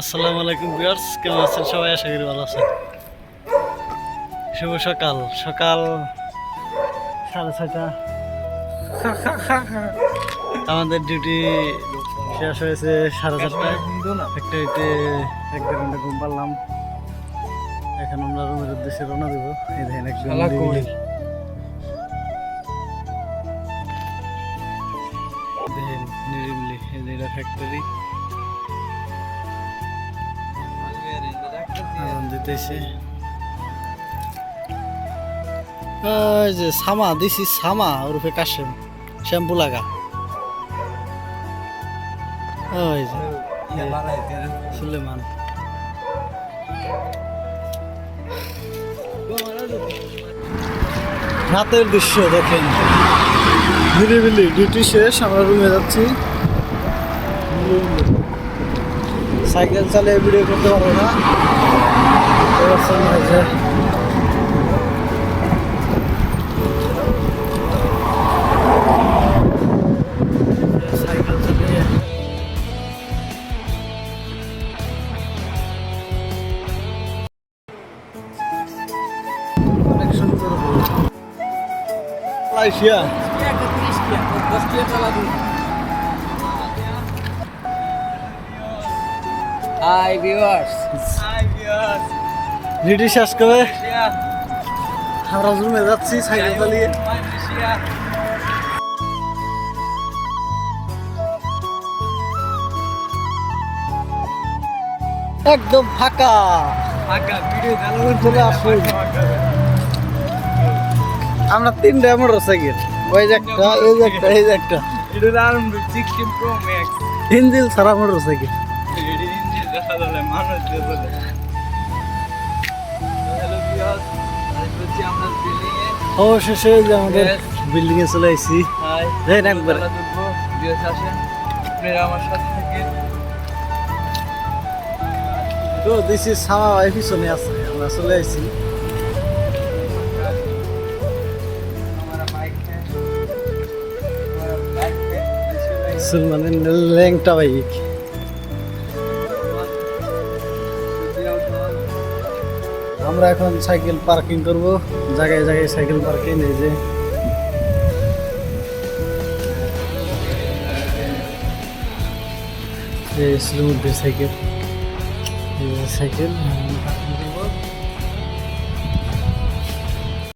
আসসালামু আলাইকুম ভিউয়ার্স কেমন আছেন সবাই? আশা করি ভালো আছেন। শুভ সকাল। সকাল সাড়ে ছয়টা। আমাদের ডিউটি শেষ হয়েছে সাড়ে চারটায়। ফ্যাক্টরিতে এক দেড় ঘণ্টা ঘুম পারলাম এখন আমরা রুমের উদ্দেশ্যে রওনা দেবো। এই দেখেন একদম। এই ফ্যাক্টরি দিতেছে ওই যে সামা দিছি সামা ওরফে কাশেম শ্যাম্পু লাগা। ওই যে সুলেমান। রাতের দৃশ্য দেখেন। নিরিবিলি ডিউটি শেষ আমরা রুমে যাচ্ছি। সাইকেল চালিয়ে ভিডিও করতে পারব না। এবার সামনে আছে। সাইকেল চালিয়ে অনেক সুন্দর মালয়েশিয়া হাই ভিউয়ার্স ডিউটি শেষ করে আমরা রুমে যাচ্ছি সাইকেল চালিয়ে একদম ফাঁকা। চলে আসুন। আমরা তিনটা মোটর সাইকেল ওই যে একটা এই যে একটা এই যে একটা। হিন্দিল সারা মোটর সাইকেল এই যে আমাদের বিল্ডিং এ চলে আসছি একবার। আমার সাথে। থেকে। তো দিস ইজ সামা পিছনে আছে। আমরা চলে আসছি সুলমানের ল্যাংটা বাইক। আমরা এখন সাইকেল পার্কিং করব। জায়গায় জায়গায় সাইকেল পার্কিং এই যে। সাইকেল। সাইকেল